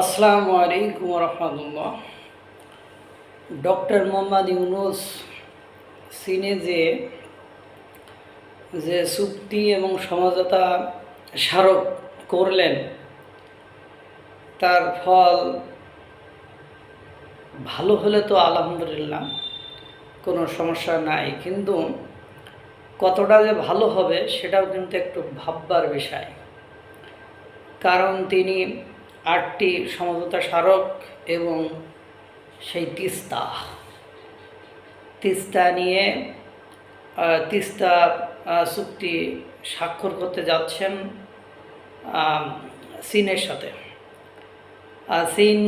আসসালামু আলাইকুম রহমতুল্লাহ ডক্টর মোহাম্মদ ইউনুস সিনে যে যে চুক্তি এবং সমঝোতা স্মারক করলেন, তার ফল ভালো হলে তো আলহামদুলিল্লাহ, কোনো সমস্যা নাই। কিন্তু কতটা যে ভালো হবে সেটাও কিন্তু একটু ভাববার বিষয়। কারণ তিনি আটটি সমঝোতা স্মারক এবং সেই তিস্তা। তিস্তা নিয়ে তিস্তা চুক্তি স্বাক্ষর করতে যাচ্ছেন চীনের সাথে। চীন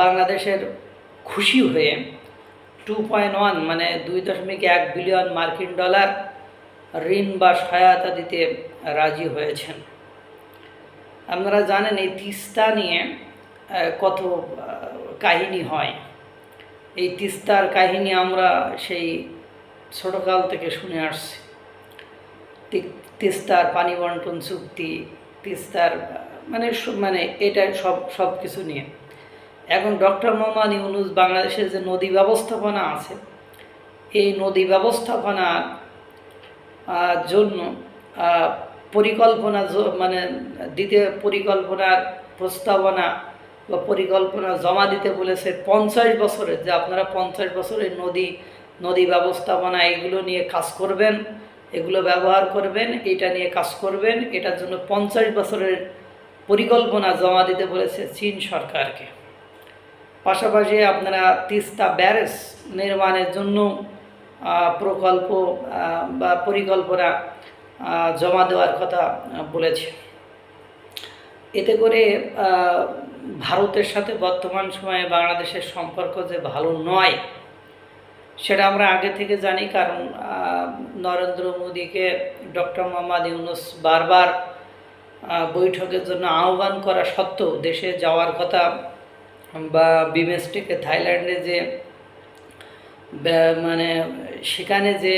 বাংলাদেশের খুশি হয়ে টু পয়েন্ট ওয়ান মানে দুই দশমিক এক বিলিয়ন মার্কিন ডলার ঋণ বা সহায়তা দিতে রাজি হয়েছেন। আপনারা জানেন এই তিস্তা নিয়ে কত কাহিনী হয়। এই তিস্তার কাহিনী আমরা সেই ছোটোকাল থেকে শুনে আসছি। তিস্তার পানি বন্টন চুক্তি, তিস্তার মানে মানে এটা সব সব কিছু নিয়ে। এখন ডক্টর মোহাম্মদ ইউনুস বাংলাদেশের যে নদী ব্যবস্থাপনা আছে, এই নদী ব্যবস্থাপনার জন্য পরিকল্পনা মানে দিতে পরিকল্পনার প্রস্তাবনা বা পরিকল্পনা জমা দিতে বলেছে পঞ্চাশ বছরের, যে আপনারা পঞ্চাশ বছরের নদী নদী ব্যবস্থাপনা এগুলো নিয়ে কাজ করবেন, এগুলো ব্যবহার করবেন, এটা নিয়ে কাজ করবেন, এটার জন্য পঞ্চাশ বছরের পরিকল্পনা জমা দিতে বলেছে চীন সরকারকে। পাশাপাশি আপনারা তিস্তা ব্যারেজ নির্মাণের জন্য প্রকল্প বা পরিকল্পনা জমা দেওয়ার কথা বলেছে। এতে করে ভারতের সাথে বর্তমান সময়ে বাংলাদেশের সম্পর্ক যে ভালো নয়, সেটা আমরা আগে থেকে জানি। কারণ নরেন্দ্র মোদীকে ডক্টর মোহাম্মদ ইউনুস বারবার বৈঠকের জন্য আহ্বান করা সত্ত্বেও দেশে যাওয়ার কথা বা বিমেস্টিকে থাইল্যান্ডে যে মানে সেখানে যে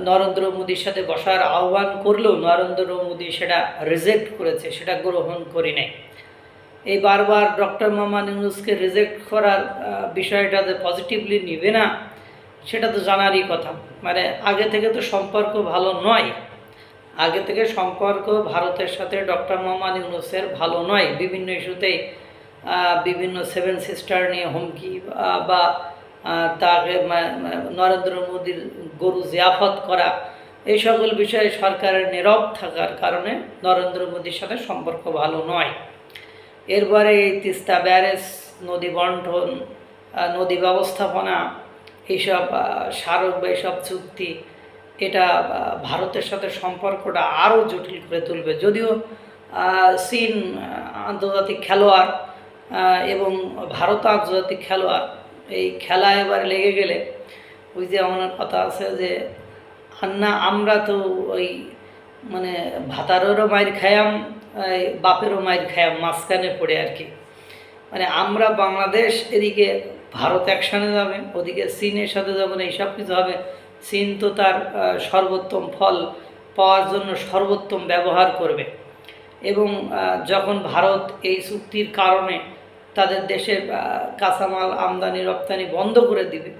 নরেন্দ্র মোদীর সাথে বসার আহ্বান করলেও নরেন্দ্র মোদী সেটা রিজেক্ট করেছে সেটা গ্রহণ করি নাই। এই বারবার ডক্টর মোহাম্মদ ইউনুসকে রিজেক্ট করার বিষয়টা যে পজিটিভলি নিবে না সেটা তো জানারই কথা। মানে আগে থেকে তো সম্পর্ক ভালো নয়। আগে থেকে সম্পর্ক ভারতের সাথে ডক্টর মোহাম্মদ ইউনুসের ভালো নয়। বিভিন্ন ইস্যুতেই আহ, বিভিন্ন সেভেন সিস্টার নিয়ে হুমকি বা তাকে নরেন্দ্র মোদীর গরু জিয়াফত করা, এই সকল বিষয়ে সরকারের নীরব থাকার কারণে নরেন্দ্র মোদীর সাথে সম্পর্ক ভালো নয়। এরপরে এই তিস্তা ব্যারেজ, নদী বন্টন নদী ব্যবস্থাপনা এইসব স্মারক বা এইসব চুক্তি, এটা ভারতের সাথে সম্পর্কটা আরও জটিল করে তুলবে। যদিও চীন আন্তর্জাতিক খেলোয়াড় এবং ভারত আন্তর্জাতিক খেলোয়াড় এই খেলা এবার লেগে গেলে ওই যে আমার কথা আছে যে আন্না আমরা তো ওই মানে ভাতারেরও মায়ের খায়াম এই বাপেরও মায়ের খায়াম মাঝখানে পড়ে আর কি। মানে আমরা বাংলাদেশ এদিকে ভারত একসানে যাবে, ওদিকে চীনের সাথে যাবে না, এইসব কিছু হবে। চীন তো তার সর্বোত্তম ফল পাওয়ার জন্য সর্বোত্তম ব্যবহার করবে। এবং যখন ভারত এই চুক্তির কারণে তাদের দেশের কাঁচামাল আমদানি, রপ্তানি বন্ধ করে দিবে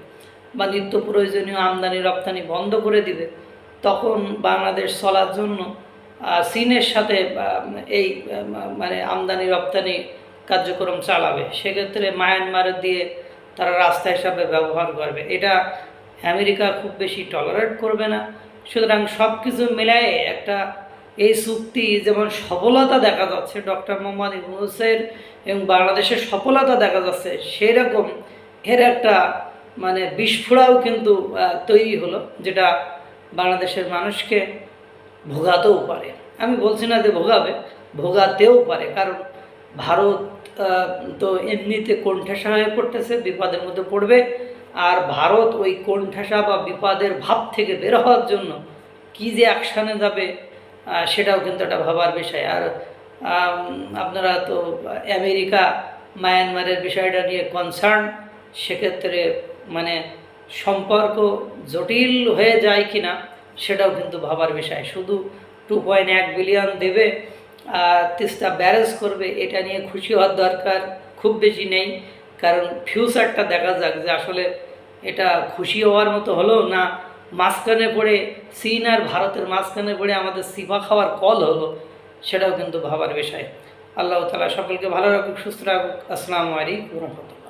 বা নিত্য প্রয়োজনীয় আমদানি, রপ্তানি বন্ধ করে দিবে, তখন বাংলাদেশ চলার জন্য চীনের সাথে এই মানে আমদানি, রপ্তানি কার্যক্রম চালাবে। সেক্ষেত্রে মায়ানমারের দিয়ে তারা রাস্তা হিসাবে ব্যবহার করবে। এটা আমেরিকা খুব বেশি টলারেট করবে না। সুতরাং সব কিছু মিলায়ে একটা এই চুক্তি যেমন সফলতা দেখা যাচ্ছে ডক্টর মোহাম্মদ ইউনুসের এবং বাংলাদেশের সফলতা দেখা যাচ্ছে সেই রকম এর একটা মানে বিস্ফোরাও কিন্তু তৈরি হলো, যেটা বাংলাদেশের মানুষকে ভোগাতেও পারে। আমি বলছি না যে ভোগাবে, ভোগাতেও পারে, কারণ ভারত তো এমনিতে কোণঠাসা হয়ে পড়তেছে, বিপদের মধ্যে পড়বে, আর ভারত ওই কোণঠাসা বা বিপদের ভাব থেকে বের হওয়ার জন্য কী যে অ্যাকশানে যাবে সেটাও কিন্তু একটা ভাবার বিষয়। আর আপনারা তো আমেরিকা মায়ানমারের বিষয়টা নিয়ে কনসার্ন সেক্ষেত্রে মানে সম্পর্ক জটিল হয়ে যায় কি না সেটাও কিন্তু ভাবার বিষয়। শুধু টু পয়েন্ট এক বিলিয়ন দেবে আহ, তিস্তা ব্যারেজ করবে এটা নিয়ে খুশি হওয়ার দরকার খুব বেশি নেই। কারণ ফিউচারটা দেখা যাক যে আসলে এটা খুশি হওয়ার মতো হলো না মাঝখানে পড়ে চীন আর ভারতের মাঝখানে পড়ে আমাদের সিফা খাওয়ার কল হলো, সেটাও কিন্তু ভাবার বিষয়। আল্লাহ তালা সকলকে ভালো রাখুক, সুস্থ রাখুক। আসসালামু আলাইকুম রহমতুল্লাহ।